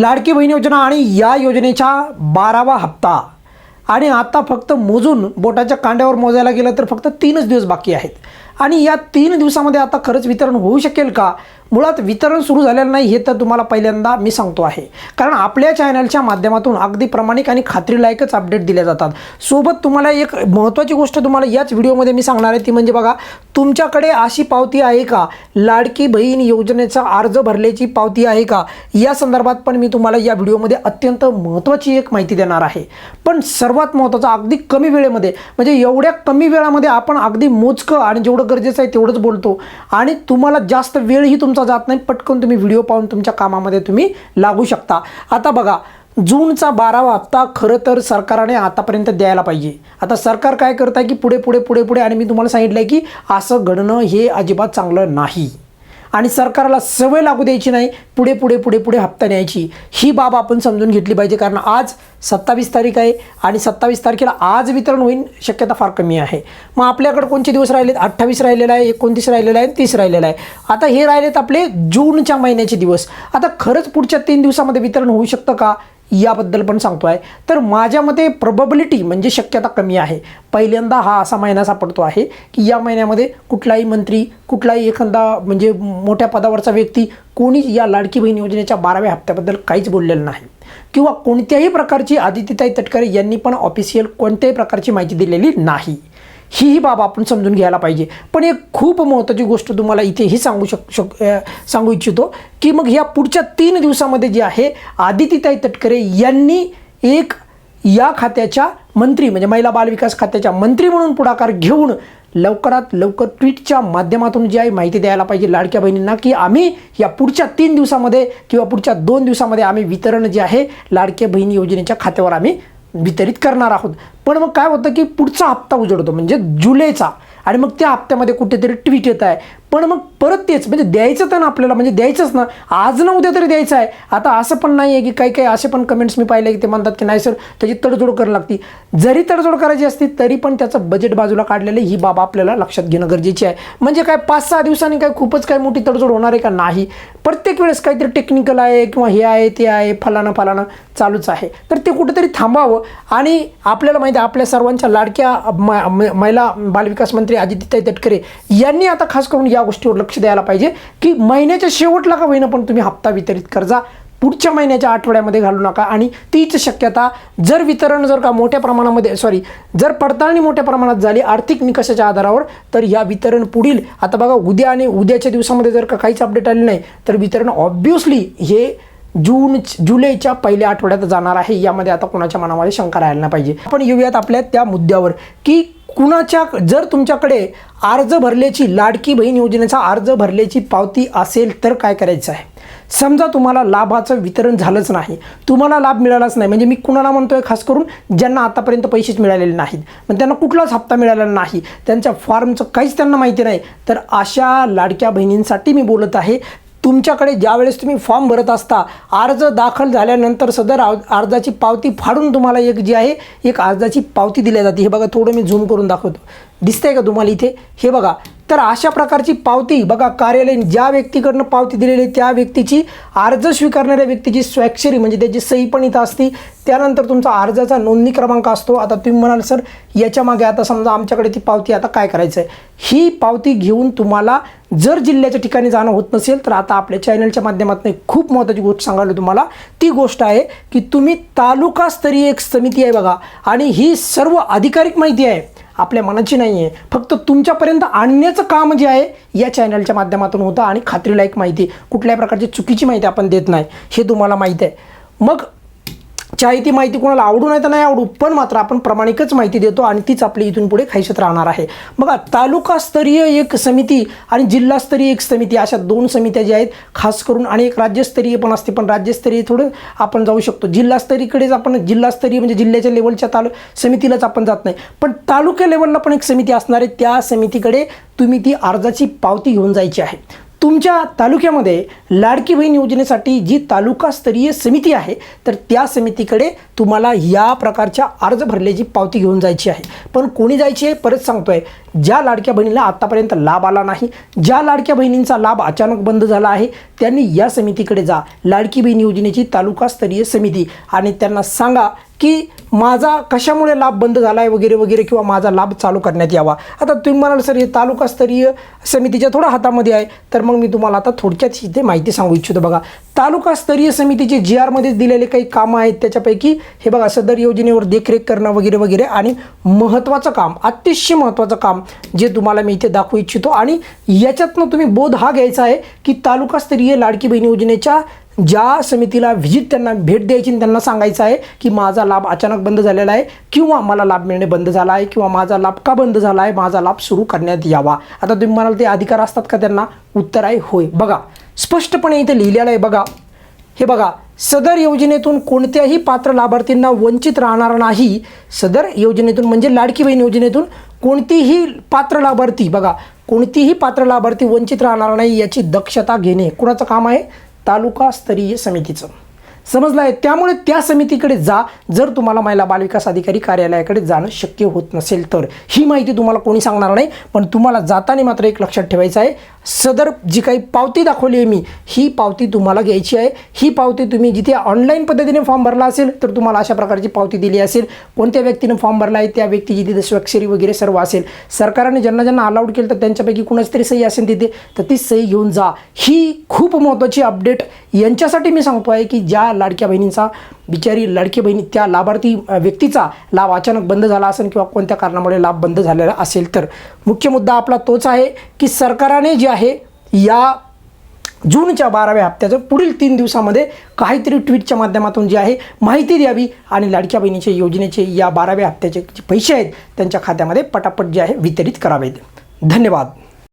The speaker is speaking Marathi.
लाडकी बहीण योजना आणि या योजनेचा बारावा हप्ता. आणि आता फक्त मोजून बोटाच्या कांड्यावर मोजायला गेलं तर फक्त तीनच दिवस बाकी आहेत. आणि या तीन दिवसामध्ये आता खरंच वितरण होऊ शकेल का? मुळात वितरण सुरू झालेलं नाही हे तर तुम्हाला पहिल्यांदा मी सांगतो आहे. कारण आपल्या चॅनलच्या माध्यमातून अगदी प्रामाणिक आणि खात्रीलायकच अपडेट दिल्या जातात. सोबत तुम्हाला एक महत्त्वाची गोष्ट तुम्हाला याच व्हिडिओमध्ये मी सांगणार आहे ती म्हणजे बघा तुमच्याकडे अशी पावती आहे का? लाडकी बहीण योजनेचा अर्ज भरल्याची पावती आहे का? या संदर्भात पण मी तुम्हाला या व्हिडिओमध्ये अत्यंत महत्त्वाची एक माहिती देणार आहे. पण सर्वात महत्त्वाचं अगदी कमी वेळेमध्ये म्हणजे एवढ्या कमी वेळामध्ये आपण अगदी मोजकं आणि जेवढं गरजेचं आहे तेवढंच बोलतो. आणि तुम्हाला जास्त वेळही तुमचा जात नाही पटकन तुम्ही व्हिडिओ पाहून तुमच्या कामामध्ये तुम्ही लागू शकता. आता बघा जूनचा बारावा हप्ता खरं तर सरकारने आतापर्यंत द्यायला पाहिजे. आता सरकार काय करत आहे की पुढे पुढे पुढे पुढे आणि मी तुम्हाला सांगितलं आहे की असं घडणं हे अजिबात चांगलं नाही. आणि सरकारला सवय लागू द्यायची नाही पुढे पुढे पुढे पुढे हप्ता न्यायची. ही बाब आपण समजून घेतली पाहिजे कारण आज सत्तावीस तारीख आहे आणि सत्तावीस तारखेला आज वितरण होईल शक्यता फार कमी आहे. मग आपल्याकडे कोणते दिवस राहिलेत? अठ्ठावीस राहिलेला आहे एकोणतीस राहिलेला आहे तीस राहिलेला आहे. आता हे राहिलेत आपले जूनच्या महिन्याचे दिवस. आता खरंच पुढच्या तीन दिवसामध्ये वितरण होऊ शकतं का? याबद्दल पण सांगतो आहे तर माझ्या मते प्रॉबबिलिटी म्हणजे शक्यता कमी आहे. पहिल्यांदा हा असा महिना सापडतो आहे की या महिन्यामध्ये कुठलाही मंत्री कुठलाही एखादा म्हणजे मोठ्या पदावरचा व्यक्ती कोणीच या लाडकी बहीण योजनेच्या बाराव्या हप्त्याबद्दल काहीच बोललेलं नाही. किंवा कोणत्याही प्रकारची आदित्यताई तटकरे यांनी पण ऑफिशियल कोणत्याही प्रकारची माहिती दिलेली नाही. हीही बाब आपण समजून घ्यायला पाहिजे. पण एक खूप महत्त्वाची गोष्ट तुम्हाला इथेही सांगू शक शक सांगू इच्छितो की मग ह्या पुढच्या तीन दिवसामध्ये जे आहे आदित्यताई तटकरे यांनी एक या खात्याच्या मंत्री म्हणजे महिला बालविकास खात्याच्या मंत्री म्हणून पुढाकार घेऊन लवकरात लवकर ट्विटच्या माध्यमातून जी आहे माहिती द्यायला पाहिजे लाडक्या बहिणींना की आम्ही या पुढच्या तीन दिवसामध्ये किंवा पुढच्या दोन दिवसामध्ये आम्ही वितरण जे आहे लाडक्या बहिणी योजनेच्या खात्यावर आम्ही वितरित करणार आहोत. पण मग काय होतं की पुढचा हप्ता उजडतो म्हणजे जुलैचा. आणि मग त्या हप्त्यामध्ये कुठेतरी ट्विट येत आहे. पण मग परत तेच म्हणजे द्यायचं तर ना आपल्याला म्हणजे द्यायचंच ना. आज ना उद्या तरी द्यायचं आहे. आता असं पण नाही आहे की काही काही असे पण कमेंट्स मी पाहिले की ते म्हणतात की नाही सर त्याची तडजोड करावी लागती. जरी तडजोड करायची असती तरी पण त्याचं बजेट बाजूला काढलेलं ही बाब आपल्याला लक्षात घेणं गरजेची आहे. म्हणजे काय पाच सहा दिवसांनी काय खूपच काय मोठी तडजोड होणार आहे का? नाही. प्रत्येक वेळेस काहीतरी टेक्निकल आहे किंवा हे आहे ते आहे फलानं फलानं चालूच आहे. तर ते कुठेतरी थांबावं आणि आपल्याला माहिती आहे आपल्या सर्वांच्या लाडक्या म- महिला बालविकास मंत्री आदित्य तटकरे यांनी आता खास करून या गोष्टीवर लक्ष द्यायला पाहिजे की महिन्याच्या शेवटला का होईना पण तुम्ही हप्ता वितरित करजा पुढच्या महिन्याच्या आठवड्यामध्ये घालू नका आणि तीच शक्यता जर वितरण जर का मोठ्या प्रमाणामध्ये सॉरी जर पडताळणी मोठ्या प्रमाणात झाली आर्थिक निकषाच्या आधारावर तर या वितरण पुढील आता बघा उद्या आणि उद्याच्या दिवसामध्ये जर का काहीच अपडेट आले नाही तर वितरण ऑब्वियसली हे जून जुलैच्या पहिल्या आठवड्यात जाणार आहे. यामध्ये आता कोणाच्या मनामध्ये शंका राहायला नाही पाहिजे. आपण येऊयात आपल्या त्या मुद्द्यावर की कुणाच्या जर तुमच्याकडे अर्ज भरल्याची लाडकी बहीण योजनेचा अर्ज भरल्याची पावती असेल तर काय करायचं आहे? समजा तुम्हाला लाभाचं वितरण झालंच नाही. तुम्हाला लाभ मिळालाच नाही. म्हणजे मी कुणाला म्हणतोय खास करून? ज्यांना आतापर्यंत पैसेच मिळालेले नाहीत. मग त्यांना कुठलाच हप्ता मिळालेला नाही. त्यांच्या फॉर्मचं काहीच त्यांना माहिती नाही. तर अशा लाडक्या बहिणींसाठी मी बोलत आहे तुमच्याकडे ज्यावेळेस तुम्ही फॉर्म भरत असता अर्ज दाखल झाल्यानंतर सदर अर्जाची पावती फाडून तुम्हाला एक जी आहे एक अर्जाची पावती दिली जाते. हे बघा थोडं मी झूम करून दाखवतो. दिसतंय का तुम्हाला इथे? हे बघा तर अशा प्रकारची पावती बघा कार्यालयीन ज्या व्यक्तीकडनं पावती दिलेली आहे त्या व्यक्तीची अर्ज स्वीकारणाऱ्या व्यक्तीची स्वाक्षरी म्हणजे त्याची सही पण इथं असती. त्यानंतर तुमचा अर्जाचा नोंदणी क्रमांक असतो. आता तुम्ही म्हणाल सर याच्या मागे आता समजा आमच्याकडे ती पावती आता काय करायचं आहे ही पावती घेऊन तुम्हाला जर जिल्ह्याच्या ठिकाणी जाणं होत नसेल तर आता आपल्या चॅनलच्या माध्यमातून एक खूप महत्त्वाची गोष्ट सांगायला तुम्हाला. ती गोष्ट आहे की तुम्ही तालुकास्तरीय एक समिती आहे बघा आणि ही सर्व अधिकारिक माहिती आहे. आपल्या मनाची नाही आहे फक्त तुमच्यापर्यंत आणण्याचं काम जे आहे या चॅनलच्या माध्यमातून होतं आणि खात्रीलायक माहिती कुठल्याही प्रकारची चुकीची माहिती आपण देत नाही हे तुम्हाला माहीत आहे. मग चाहे ती माहिती कोणाला आवडू नाही तर नाही आवडू पण मात्र आपण प्रामाणिकच माहिती देतो आणि तीच आपली इथून पुढे खायशात राहणार आहे. बघा तालुकास्तरीय एक समिती आणि जिल्हास्तरीय एक समिती अशा दोन समित्या ज्या आहेत खास करून आणि एक राज्यस्तरीय पण असते पण राज्यस्तरीय थोडं आपण जाऊ शकतो. जिल्हास्तरीयकडेच आपण जिल्हास्तरीय म्हणजे जिल्ह्याच्या लेवलच्या तालु समितीलाच आपण जात नाही. पण तालुक्या लेवलला पण एक समिती असणार आहे त्या समितीकडे तुम्ही ती अर्जाची पावती घेऊन जायची आहे. तुमच्या तालुक्यामध्ये लाडकी बहीण योजनेसाठी जी तालुकास्तरीय समिती आहे तर त्या समितीकडे तुम्हाला या प्रकारच्या अर्ज भरल्याची पावती घेऊन जायची आहे. पण कोणी जायची आहे? परत सांगतो आहे ज्या लाडक्या बहिणीला आत्तापर्यंत लाभ आला नाही ज्या लाडक्या बहिणींचा लाभ अचानक बंद झाला आहे त्यांनी या समितीकडे जा. लाडकी बहीण योजनेची तालुकास्तरीय समिती. आणि त्यांना सांगा की माझा कशामुळे लाभ बंद झाला आहे वगैरे वगैरे किंवा माझा लाभ चालू करण्यात यावा. आता तुम्ही म्हणाल सर हे तालुकास्तरीय समितीच्या थोडा हातामध्ये आहे. तर मग मी तुम्हाला आता थोडक्यात इथे माहिती सांगू इच्छितो बघा. तालुकास्तरीय समितीचे जी आरमध्येच दिलेले काही कामं आहेत त्याच्यापैकी हे बघा सदर योजनेवर देखरेख करणं वगैरे वगैरे आणि महत्त्वाचं काम अतिशय महत्त्वाचं काम जे तुम्हाला मी इथे दाखवू इच्छितो. आणि याच्यातनं तुम्ही बोध हा घ्यायचा आहे की तालुकास्तरीय लाडकी बहीण योजनेच्या ज्या समितीला व्हिजिट त्यांना भेट द्यायची आणि त्यांना सांगायचं आहे की माझा लाभ अचानक बंद झालेला आहे किंवा मला लाभ मिळणे बंद झाला आहे किंवा माझा लाभ का बंद झाला आहे माझा लाभ सुरू करण्यात यावा. आता तुम्ही म्हणाल ते अधिकार असतात का त्यांना? उत्तर आहे होय. बघा स्पष्टपणे इथे लिहिलेलं आहे. बघा. हे बघा सदर योजनेतून कोणत्याही पात्र लाभार्थींना वंचित राहणार नाही. सदर योजनेतून म्हणजे लाडकी बहीण योजनेतून कोणतीही पात्र लाभार्थी बघा कोणतीही पात्र लाभार्थी वंचित राहणार नाही याची दक्षता घेणे. कुणाचं काम आहे? तालुकास्तरीय समितीचं. समजलं आहे त्यामुळे त्या समितीकडे जा. जर तुम्हाला महिला बालविकास अधिकारी कार्यालयाकडे जाणं शक्य होत नसेल तर. ही माहिती तुम्हाला कोणी सांगणार नाही पण तुम्हाला जाताना मात्र एक लक्षात ठेवायचं आहे. सदर जी काही पावती दाखवली आहे मी ही पावती तुम्हाला घ्यायची आहे. ही पावती तुम्ही जिथे ऑनलाईन पद्धतीने फॉर्म भरला असेल तर तुम्हाला अशा प्रकारची पावती दिली असेल. कोणत्या व्यक्तीने फॉर्म भरला आहे त्या व्यक्तीची तिथे स्वाक्षरी वगैरे सर्व असेल. सरकारने ज्यांना ज्यांना अलाउड केलं तर त्यांच्यापैकी कुणाच तरी सही असेल तिथे तर ती सही घेऊन जा. ही खूप महत्त्वाची अपडेट यांच्यासाठी मी सांगतो आहे की ज्या लाडक्या बहिणींचा बिचारी लाडकी बहिणी त्या लाभार्थी व्यक्तीचा लाभ अचानक बंद झाला असेल किंवा कोणत्या कारणामुळे लाभ बंद झालेला असेल तर मुख्य मुद्दा आपला तोच आहे की सरकारने जे आहे या जूनच्या बाराव्या हप्त्याचं पुढील तीन दिवसामध्ये काहीतरी ट्विटच्या माध्यमातून जे आहे माहिती द्यावी आणि लाडक्या बहिणीचे योजनेचे या बाराव्या हप्त्याचे जे पैसे आहेत त्यांच्या खात्यामध्ये पटापट जे आहे वितरित करावेत. धन्यवाद.